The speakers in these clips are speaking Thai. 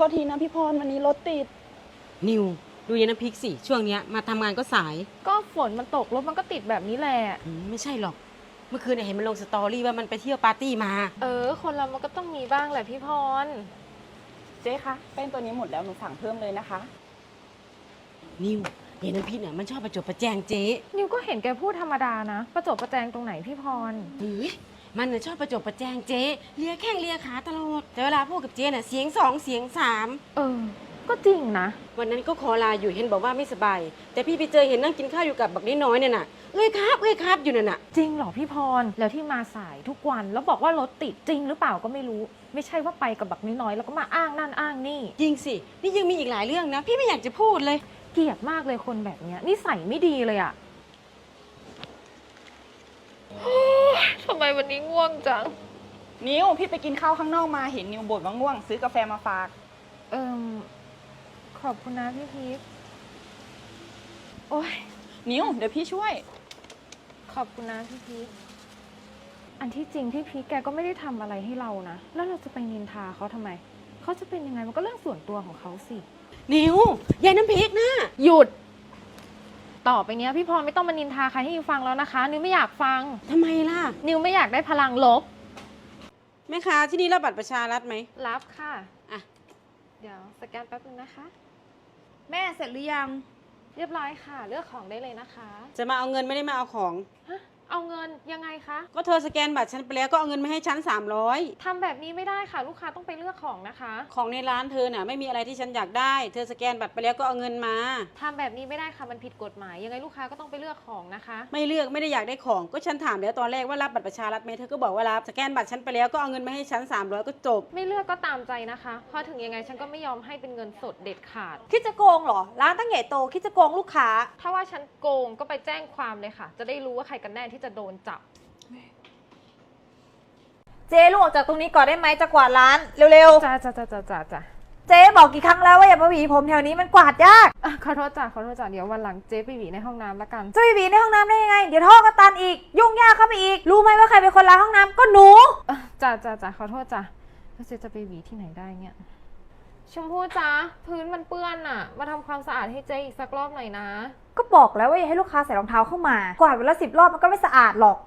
โทษทีนะพี่พรวันนี้รถติด นิว ดูยายน้ำพริกสิ ช่วงเนี้ยมาทำงานก็สายก็ฝนมันตกรถมันก็ติดแบบนี้แหละ อืมไม่ใช่หรอก เมื่อคืนเนี่ยเห็นมันลงสตอรี่ว่ามันไปเที่ยวปาร์ตี้มา เออ คนเรามันก็ต้องมีบ้างแหละพี่พร เจ๊คะแป้งตัวนี้หมดแล้วหนูสั่งเพิ่มเลยนะคะ นิวยายน้ำพริกเนี่ยมันชอบประจบประแจงเจ๊นิวก็เห็นแกพูดธรรมดานะ ประจบประแจงตรงไหนพี่พร เฮ้ย มันน่ะชอบประจบประแจงเจ๊เลียแข้งเลียขาตลอดแต่เวลาพูดกับเจ๊น่ะเสียงสองเสียงสามเออ ก็จริงนะ วันนั้นก็ขอลาอยู่เห็นบอกว่าไม่สบาย แต่พี่ไปเจอเห็นนั่งกินข้าวอยู่กับบักน้อยๆเนี่ยน่ะเอ้ยครับเอ้ยครับอยู่นั่นน่ะจริงเหรอพี่พร แล้วที่มาสายทุกวันแล้วบอกว่ารถติดจริงหรือเปล่าก็ไม่รู้ ไม่ใช่ว่าไปกับบักน้อยๆแล้วก็มาอ้างนั่นอ้างนี่ จริงสินี่ยังมีอีกหลายเรื่องนะ พี่ไม่อยากจะพูดเลย เกลียดมากเลยคนแบบเนี้ยนิสัยไม่ดีเลยอะทำไม วันนี้ง่วงจัง นิวพี่ไปกินข้าวข้างนอกมาเห็นนิวบ่นว่าง่วง ซื้อกาแฟมาฝาก เอิมขอบคุณนะพี่พีคโอ้ยนิวเดี๋ยวพี่ช่วย ขอบคุณนะพี่พีคอันที่จริงพี่พีคแกก็ไม่ได้ทำอะไรให้เรานะ แล้วเราจะไปนินทาเขาทำไม เขาจะเป็นยังไงมันก็เรื่องส่วนตัวของเขาสิ นิวยายน้ำพริกนะหยุด ต่อไปเนี้ยพี่พรไม่ต้องมานินทาใครให้นิวฟังแล้วนะคะ นิวไม่อยากฟัง ทำไมล่ะ นิวไม่อยากได้พลังลบ แม่ค้าที่นี่รับบัตรประชารัฐไหมรับค่ะ อะ เดี๋ยวสแกนแป๊บนึงนะคะ แม่เสร็จหรือยัง เรียบร้อยค่ะ เลือกของได้เลยนะคะ จะมาเอาเงินไม่ได้มาเอาของ ฮะ เอาเงินยังไงคะก็เธอสแกนบัตรฉันไปแล้วก็เอาเงินมาให้ฉัน300 ทำแบบนี้ไม่ได้ค่ะ ลูกค้าต้องไปเลือกของนะคะของในร้านเธอน่ะไม่มีอะไรที่ฉันอยากได้ เธอสแกนบัตรไปแล้วก็เอาเงินมา ทำแบบนี้ไม่ได้ค่ะมันผิดกฎหมาย ยังไงลูกค้าก็ต้องไปเลือกของนะคะ ไม่เลือกไม่ได้อยากได้ของก็ฉันถามแล้วตอนแรกว่ารับบัตรประชารัฐไหมเธอก็บอกว่ารับสแกนบัตรฉันไปแล้วก็เอาเงินมาให้ฉัน300 ก็จบ ไม่เลือกก็ตามใจนะคะเพราะถึงยังไงฉันก็ไม่ยอมให้เป็นเงินสดเด็ดขาด คิดจะโกงเหรอ ร้านตั้งใหญ่โตคิดจะโกงลูกค้า ถ้าว่าฉันโกงก็ไปแจ้งความเลยค่ะ จะได้รู้ว่าใครกันแน่ที่จะโดนจับ เจ๊ลุกออกจากตรงนี้ก่อนได้ไหมจะกวาดร้านเร็วจ้าจ้าจ้าจ้าจ้าจ้าๆ เจ๊บอกกี่ครั้งแล้วว่าอย่ามาหวีผมแถวนี้มันกวาดยาก อะขอโทษจ้าขอโทษจ้าเดี๋ยววันหลังเจ๊ไปหวีในห้องน้ำละกัน จะไปหวีในห้องน้ำได้ยังไง เดี๋ยวท่อก็ตันอีก ยุ่งยากเข้าไปอีก รู้ไหมว่าใครเป็นคนล้างห้องน้ำก็หนู อะจ้าจ้าจ้าขอโทษจ้าแล้วเจ๊จะไปหวีที่ไหนได้เนี่ย ชมพู่จ้าพื้นมันเปื้อนอะมาทำความสะอาดให้เจ๊อีกสักรอบหน่อยนะ ก็บอกแล้วว่าอย่าให้ลูกค้าใส่รองเท้าเข้ามา กวาดวันละสิบรอบมันก็ไม่สะอาดหรอก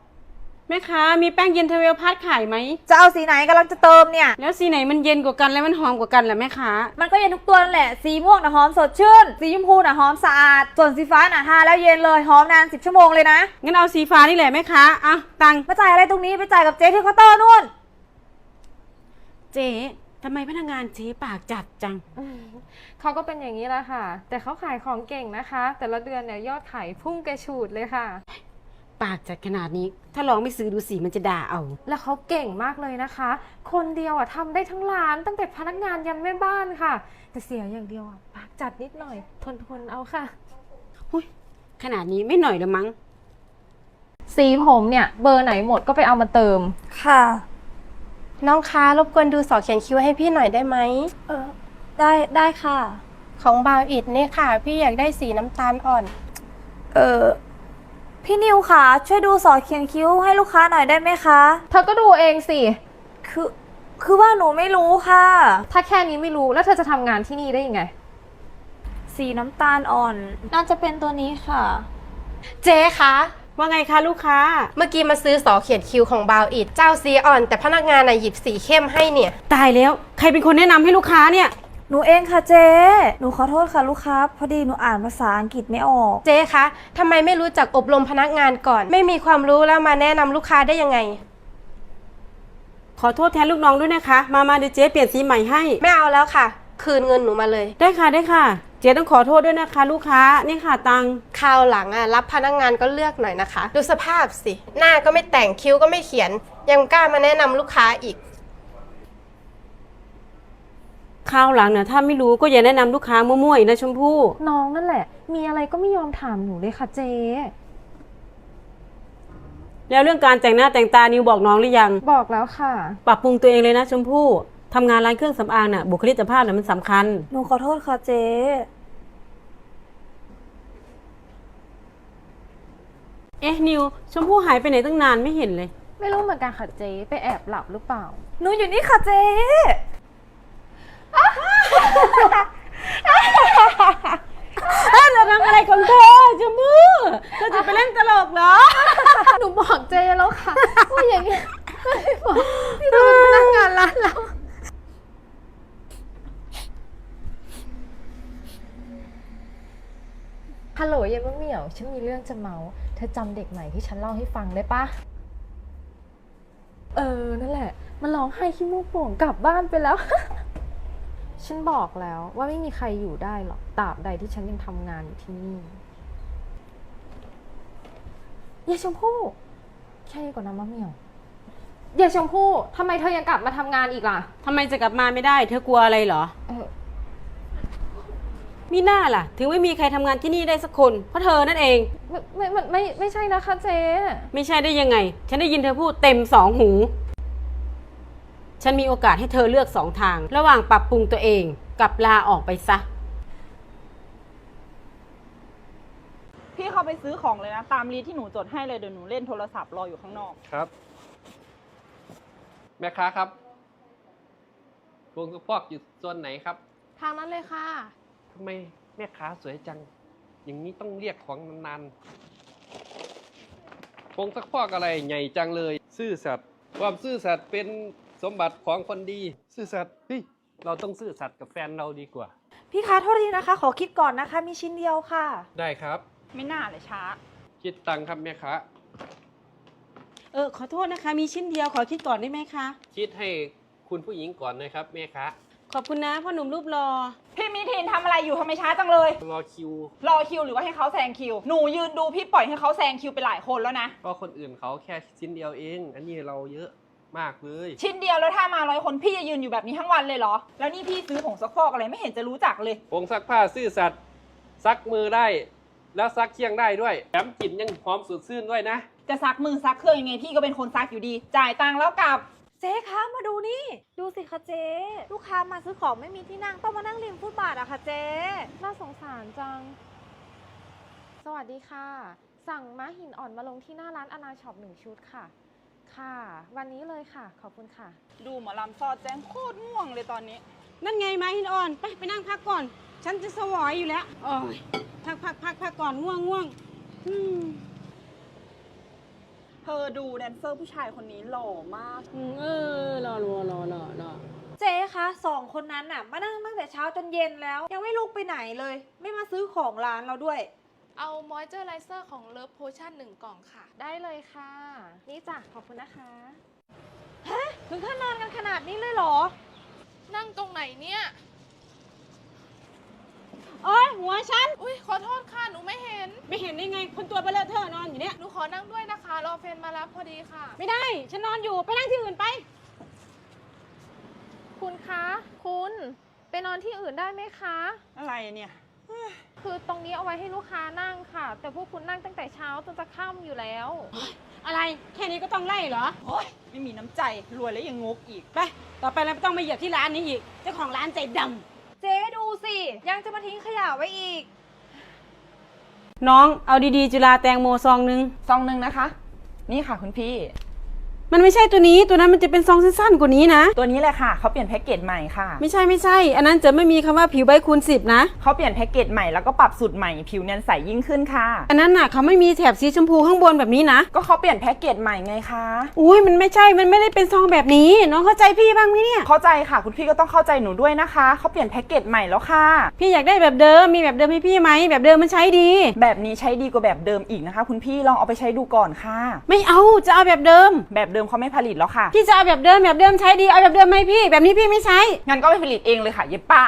แม่ค้ามีแป้งเย็นเทเวลพัดขายไหม จะเอาสีไหนกำลังจะเติมเนี่ย แล้วสีไหนมันเย็นกว่ากันและมันหอมกว่ากันล่ะแม่ค้า มันก็เย็นทุกตัวนั่นแหละ สีม่วงนะหอมสดชื่น สีชมพูนะหอมสะอาด ส่วนสีฟ้าน่ะทาแล้วเย็นเลยหอมนานสิบชั่วโมงเลยนะ งั้นเอาสีฟ้านี่แหละแม่ค้าอะตังค์มาจ่ายอะไรตรงนี้ไปจ่ายกับเจ๊ที่เคาน์เตอร์นู่น เจ๊ ทำไมพนักงานเจ๊ปากจัดจัง อืมเขาก็เป็นอย่างนี้แหละค่ะ แต่เขาขายของเก่งนะคะ แต่ละเดือนเนี่ยยอดขายพุ่งกระฉูดเลยค่ะ ปากจัดขนาดนี้ ถ้าลองไม่ซื้อดูสิมันจะด่าเอา แล้วเขาเก่งมากเลยนะคะ คนเดียวอะทำได้ทั้งร้าน ตั้งแต่พนักงานยันแม่บ้านค่ะ แต่เสียอย่างเดียวอะปากจัดนิดหน่อย ทนทนๆเอาค่ะ หุ้ยขนาดนี้ไม่หน่อยละมั้ง สีผมเนี่ยเบอร์ไหนหมดก็ไปเอามาเติม ค่ะ น้องคะรบกวนดูสอเขียนคิ้วให้พี่หน่อยได้ไหมเออได้ได้ค่ะ ของบาวอิดเนี่ยค่ะ พี่อยากได้สีน้ำตาลอ่อน เออพี่นิวค่ะช่วยดูสอเขียนคิ้วให้ลูกค้าหน่อยได้ไหมคะ เธอก็ดูเองสิ คือคือว่าหนูไม่รู้ค่ะ ถ้าแค่นี้ไม่รู้แล้วเธอจะทำงานที่นี่ได้ยังไง สีน้ำตาลอ่อน น่าจะเป็นตัวนี้ค่ะ เจ๊คะ ว่าไงคะลูกค้า เมื่อกี้มาซื้อสอเขียนคิ้วของบาวอิดเจ้าสีอ่อน แต่พนักงานน่ะหยิบสีเข้มให้เนี่ย ตายแล้ว ใครเป็นคนแนะนำให้ลูกค้าเนี่ย หนูเองค่ะเจ๊ หนูขอโทษค่ะลูกค้า พอดีหนูอ่านภาษาอังกฤษไม่ออก เจ๊คะทำไมไม่รู้จักอบรมพนักงานก่อน ไม่มีความรู้แล้วมาแนะนำลูกค้าได้ยังไง ขอโทษแทนลูกน้องด้วยนะคะ มามาเดี๋ยวเจ๊เปลี่ยนสีใหม่ให้ ไม่เอาแล้วค่ะ คืนเงินหนูมาเลย ได้ค่ะได้ค่ะ เจ๊ต้องขอโทษด้วยนะคะ ลูกค้านี่ค่ะตังค์คราวหลังอะรับพนักงานก็เลือกหน่อยนะคะ ดูสภาพสิ หน้าก็ไม่แต่งคิ้วก็ไม่เขียน ยังกล้ามาแนะนำลูกค้าอีก คราวหลังเนี่ยถ้าไม่รู้ก็อย่าแนะนำลูกค้ามั่วๆอีกนะชมพู่ น้องนั่นแหละ มีอะไรก็ไม่ยอมถามหนูเลยค่ะเจ๊ แล้วเรื่องการแต่งหน้าแต่งตานิวบอกน้องหรือยัง บอกแล้วค่ะ ปรับปรุงตัวเองเลยนะชมพู่ ทำงานร้านเครื่องสำอางน่ะบุคลิกภาพน่ะมันสำคัญ หนูขอโทษค่ะเจ๊เอ๊ะนิว ชมพู่หายไปไหนตั้งนานไม่เห็นเลย ไม่รู้เหมือนกันค่ะเจ๊ไปแอบหลับหรือเปล่า หนูอยู่นี่ค่ะเจ๊เจะทำอะไรของเธอจมูกเธอจะไปเล่นตลกเหรอ หนูบอกเจ๊แล้วค่ะว่าอย่างเงี้ยพี่ตูนพนักงานร้านเรา ฮัลโหลเยายมะเหมี่ยว ฉันมีเรื่องจะเมา เธอจำเด็กใหม่ที่ฉันเล่าให้ฟังได้ปะ เออ นั่นแหละ มันร้องไห้ขี้มูกโป่งกลับบ้านไปแล้ว ฉันบอกแล้วว่าไม่มีใครอยู่ได้หรอก ตราบใดที่ฉันยังทำงานอยู่ที่นี่ยายชมพู่แค่นี้ก่อนนะมะเหมี่ยวยายชมพู่ทำไมเธอยังกลับมาทำงานอีกล่ะ ทำไมจะกลับมาไม่ได้ เธอกลัวอะไรเหรอ เออ มีหน้าล่ะ ถึงไม่มีใครทำงานที่นี่ได้สักคน เพราะเธอนั่นเอง ไม่ไม่ไม่ไม่ไม่ใช่นะคะเจ๊ไม่ใช่ได้ยังไง ฉันได้ยินเธอพูดเต็มสองหู ฉันมีโอกาสให้เธอเลือกสองทาง ระหว่างปรับปรุงตัวเองกับลาออกไปซะ พี่เข้าไปซื้อของเลยนะ ตามรีดที่หนูจดให้เลยเดี๋ยวหนูเล่นโทรศัพท์รออยู่ข้างนอก ครับ แม่ค้าครับพวงกระพอกอยู่ส่วนไหนครับ ทางนั้นเลยค่ะ ทำไมแม่ค้าสวยจัง อย่างนี้ต้องเรียกของนานๆพวงสักพอกอะไรใหญ่จังเลย ซื่อสัตย์ความซื่อสัตย์เป็นสมบัติของคนดี ซื่อสัตย์เฮ้ยเราต้องซื่อสัตย์กับแฟนเราดีกว่า พี่คะโทษทีนะคะ ขอคิดก่อนนะคะ มีชิ้นเดียวค่ะ ได้ครับ ไม่น่าเลยช้า คิดตังค์ครับแม่ค้าเออขอโทษนะคะ มีชิ้นเดียวขอคิดก่อนได้ไหมคะ คิดให้คุณผู้หญิงก่อนนะครับแม่ค้า ขอบคุณนะพ่อหนุ่มรูปรอ พี่มิทินทำอะไรอยู่ทำไมช้าจังเลย รอคิว รอคิวหรือว่าให้เขาแซงคิว หนูยืนดูพี่ปล่อยให้เขาแซงคิวไปหลายคนแล้วนะ ก็คนอื่นเขาแค่ชิ้นเดียวเอง อันนี้เราเยอะมากเลย ชิ้นเดียวแล้วถ้ามาร้อยคนพี่จะยืนอยู่แบบนี้ทั้งวันเลยเหรอ แล้วนี่พี่ซื้อผงซักฟอกอะไรไม่เห็นจะรู้จักเลย ผงซักผ้าซื่อสัตย์ซักมือได้ แล้วซักเคียงได้ด้วยแถมกลิ่นยังหอมสดชื่นด้วยนะ จะซักมือซักเครื่องยังไงพี่ก็เป็นคนซักอยู่ดี จ่ายตังค์แล้วกลับ เจ๊คะมาดูนี่ ดูสิคะเจ๊ ลูกค้ามาซื้อของไม่มีที่นั่งต้องมานั่งริมฟุตบาทอะค่ะเจ๊น่าสงสารจัง สวัสดีค่ะ สั่งม้าหินอ่อนมาลงที่หน้าร้านอนาช็อปหนึ่งชุดค่ะ ค่ะ วันนี้เลยค่ะ ขอบคุณค่ะ ดูหมอลำซอดแจ้งโคตรง่วงเลยตอนนี้ นั่นไงไม้หินอ่อน ไปไปนั่งพักก่อน ฉันจะสวอยอยู่แล้วโอ้ยพักพักพักพักก่อนง่วงง่วงอืมเธ อดูแดนเซอร์ผู้ชายคนนี้หล่อมาก อืมเออรอรอรอรอรอเจ๊คะสองคนนั้นน่ะ มานั่งตั้งแต่เช้าจนเย็นแล้ว ยังไม่ลุกไปไหนเลย ไม่มาซื้อของร้านเราด้วย เอามอยเจอร์ไรเซอร์ของเลิฟโพชั่นหนึ่งกล่องค่ะ ได้เลยค่ะ นี่จ้ะขอบคุณนะคะถึงขั้นนอนกันขนาดนี้เลยเหรอ นั่งตรงไหนเนี่ย โอ้ยหัวฉัน อุ้ยขอโทษค่ะหนูไม่เห็น ไม่เห็นได้ไง คนตัวเบลเลอะเทอะนอนอยู่เนี่ย หนูขอนั่งด้วยนะคะ รอแฟนมารับพอดีค่ะ ไม่ได้ ฉันนอนอยู่ ไปนั่งที่อื่นไป คุณคะ คุณไปนอนที่อื่นได้ไหมคะ อะไรเนี่ย คือตรงนี้เอาไว้ให้ลูกค้านั่งค่ะ แต่พวกคุณนั่งตั้งแต่เช้าจนจะค่ำอยู่แล้ว อะไร แค่นี้ก็ต้องไล่เหรอ โอ๊ยไม่มีน้ำใจ รวยแล้วยังงกอีก ไป ต่อไปเราไม่ต้องมาเหยียบที่ร้านนี้อีก เจ้าของร้านใจดำ เจ๊ดูสิ ยังจะมาทิ้งขยะไว้อีก น้องเอาดีๆ จุฬาแตงโมซองนึง ซองหนึ่งนะคะ นี่ค่ะคุณพี่ มันไม่ใช่ตัวนี้ตัวนั้นมันจะเป็นซองสั้นๆกว่านี้นะ ตัวนี้แหละค่ะเขาเปลี่ยนแพ็กเกจใหม่ค่ะไม่ใช่ไม่ใช่ อันนั้นจะไม่มีคำว่าผิวใบคูณสิบนะ เขาเปลี่ยนแพ็กเกจใหม่แล้วก็ปรับสูตรใหม่ผิวเนียนใสยิ่งขึ้นค่ะ อันนั้นน่ะเขาไม่มีแถบสีชมพูข้างบนแบบนี้นะ ก็เขาเปลี่ยนแพ็กเกจใหม่ไงคะอุ้ยมันไม่ใช่ มันไม่ได้เป็นซองแบบนี้ น้องเข้าใจพี่บ้างไหมเนี่ย เข้าใจค่ะ คุณพี่ก็ต้องเข้าใจหนูด้วยนะคะเขาเปลี่ยนแพ็กเกจใหม่แล้วค่ะ พี่อยากได้แบบเดิม มีแบบเดิมให้พี่ไหม แบบเดิมมันใช้ดี แบบนี้ใช้ดีกว่าแบบเดิมอีกนะคะ คุณพี่ลองเอาไปใช้ดูก่อนค่ะ ไม่เอา จะเอาแบบเดิม แบบเดิมเขาไม่ผลิตแล้วค่ะ พี่จะเอาแบบเดิมแบบเดิมใช้ดีเอาแบบเดิมไหมพี่ แบบนี้พี่ไม่ใช้ งั้นก็ไปผลิตเองเลยค่ะเย็บป้า